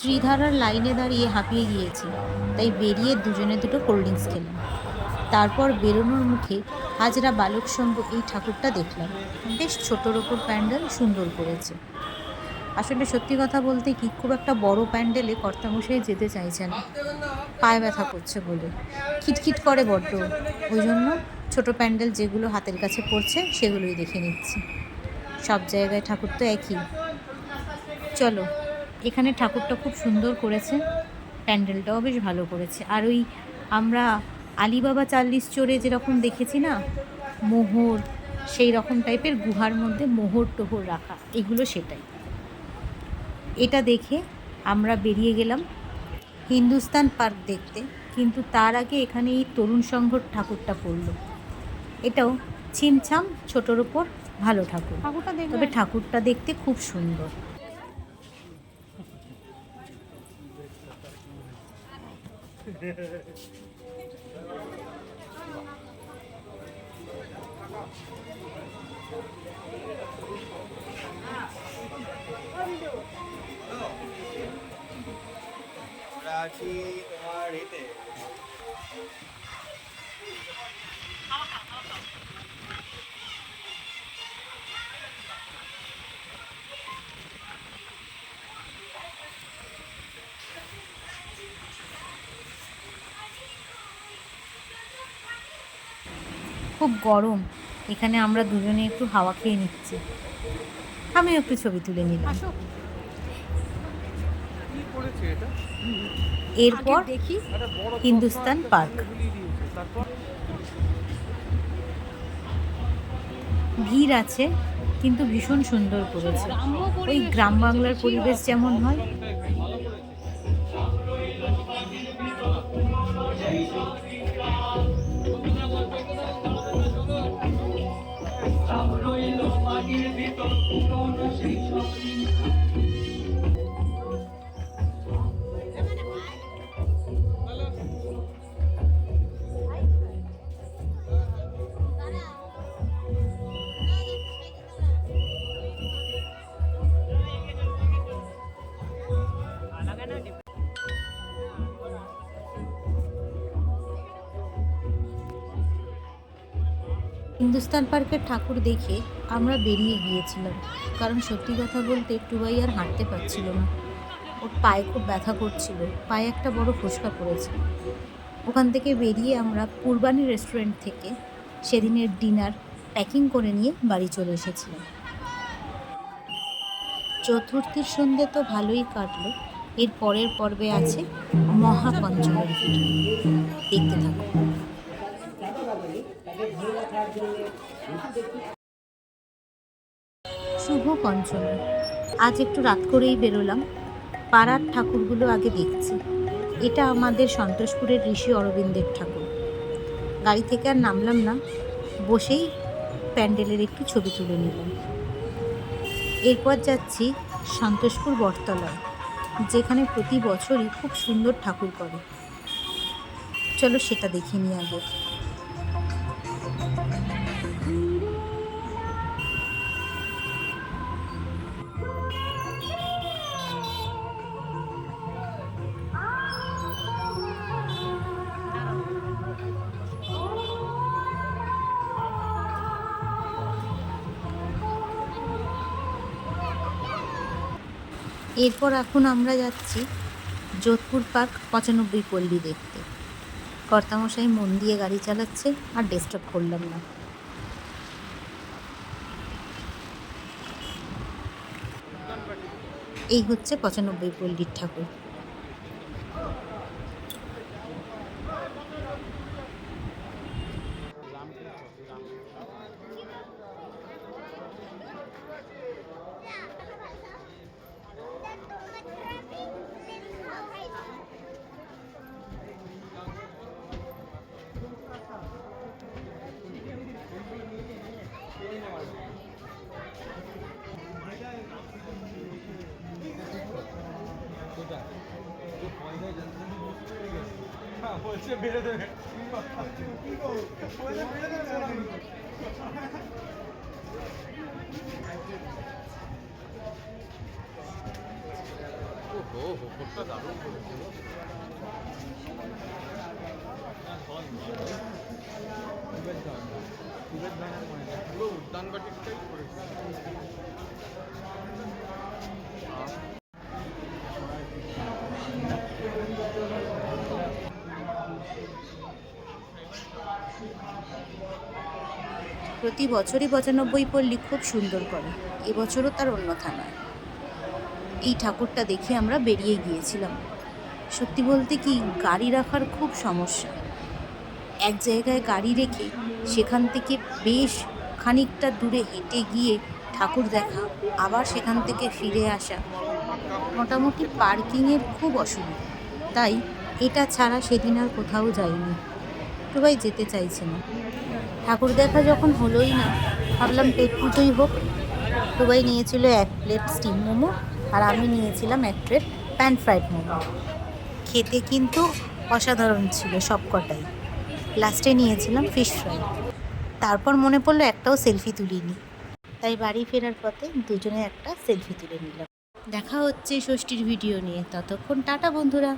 ত্রিধারার লাইনে দাঁড়িয়ে হাঁপিয়ে গিয়েছি। তাই বেরিয়ে দুজনে দুটো কোল্ড ড্রিঙ্কস খেলাম। তারপর বেরোনোর মুখে হাজরা বালক সংঘ এই ঠাকুরটা দেখলাম। বেশ ছোটোর ওপর প্যান্ডেল সুন্দর করেছে। আসলে সত্যি কথা বলতে কি, খুব একটা বড় প্যান্ডেলে কর্তামশাই যেতে চাইছে না। পায়ে ব্যথা করছে বলে। খিটখিট করে বড্ড। ওই জন্য ছোটো প্যান্ডেল যেগুলো হাতের কাছে পড়ছে, সেগুলোই দেখে নিচ্ছি। সব জায়গায় ঠাকুর তো একই। চলো এখানে ঠাকুরটা খুব সুন্দর করেছে প্যান্ডেলটাও বেশ ভালো করেছে। আর ওই আমরা আলিবাবা চাল্লিশ চোরে যেরকম দেখেছি না মোহর সেই রকম টাইপের গুহার মধ্যে মোহর টোহর রাখা এগুলো সেটাই। এটা দেখে আমরা বেরিয়ে গেলাম হিন্দুস্তান পার্ক দেখতে কিন্তু তার আগে এখানে এই তরুণ সংঘর ঠাকুরটা পড়ল। এটাও ছিমছাম ছোটোর ওপর ভালো ঠাকুর। ঠাকুরটা দেখবে তবে ঠাকুরটা দেখতে খুব সুন্দর। আমরা আছি তোমার এতে খুব গরম। এখানে আমরা দুজনে একটু হাওয়া খেয়ে নিচ্ছি। আমিও একটু ছবি তুলে নিলাম। আসো। কি করেছে এটা? এরপর দেখি। হিন্দুস্তান পার্ক। ভিড় আছে কিন্তু ভীষণ সুন্দর করেছে। ওই গ্রাম বাংলার পরিবেশ যেমন হয় বুকের ভেতর পুরনো সেই সব হিন্দুস্তান পার্কের ঠাকুর দেখে আমরা বেরিয়ে গিয়েছিলাম। কারণ সত্যি কথা বলতে টুবাই আর হাঁটতে পারছিল না। ওর পায়ে খুব ব্যথা করছিল। পায়ে একটা বড় ফোসকা পড়েছে। ওখান থেকে বেরিয়ে আমরা পূর্বানি রেস্টুরেন্ট থেকে সেদিনের ডিনার প্যাকিং করে নিয়ে বাড়ি চলে এসেছিলাম। চতুর্থীর সন্ধে তো ভালোই কাটলো। এর পরের পর্বে আছে মহাপঞ্চমের দেখতে থাকো শুভ পঞ্চমী। আজ একটু রাত করেই বেরোলাম। পাড়ার ঠাকুরগুলো আগে দেখছি। এটা আমাদের সন্তোষপুরের ঋষি অরবিন্দের ঠাকুর। গাড়ি থেকে আর নামলাম না। বসেই প্যান্ডেলের একটু ছবি তুলে নিলাম। এরপর যাচ্ছি সন্তোষপুর বটতলায়, যেখানে প্রতি বছরই খুব সুন্দর ঠাকুর করে। চলো সেটা দেখে নিই আগে। এরপর এখন আমরা যাচ্ছি যোধপুর পার্ক পঁচানব্বই পল্লী দেখতে। কর্তামশাই মন দিয়ে গাড়ি চালাচ্ছে আর ডিস্টার্ব করলাম না। এই হচ্ছে পঁচানব্বই পল্লীর ঠাকুর। বলছে বেড়ে দেবে। ও হোপরটা দারুণ করেছে পুরো উদ্যান বাটিকটাই করেছে। প্রতি বছরই পঁচানব্বই পল্লী খুব সুন্দর করে। এবছরও তার অন্যথা নয় এই ঠাকুরটা দেখে আমরা বেরিয়ে গিয়েছিলাম। সত্যি বলতে কি, গাড়ি রাখার খুব সমস্যা। এক জায়গায় গাড়ি রেখে সেখান থেকে বেশ খানিকটা দূরে হেঁটে গিয়ে ঠাকুর দেখা, আবার সেখান থেকে ফিরে আসা মোটামুটি পার্কিংয়ের খুব অসুবিধা। তাই এটা ছাড়া সেদিন আর কোথাও যাইনি। সবাই যেতে চাইছে না। ঠাকুর দেখা যখন হলোই না, ভাবলাম পেট পুজোই হোক। সবাই নিয়েছিল এক প্লেট স্টিম মোমো আর আমি নিয়েছিলাম এক প্লেট প্যান ফ্রাইড মোমো। খেতে কিন্তু অসাধারণ ছিল সব কটাই লাস্টে নিয়েছিলাম ফিশ ফ্রাই তারপর মনে পড়ল একটাও সেলফি তুলিনি। তাই বাড়ি ফেরার পথে দুজনে একটা সেলফি তুলে নিলাম। দেখা হচ্ছে ষষ্ঠীর ভিডিও নিয়ে। ততক্ষণ টাটা বন্ধুরা।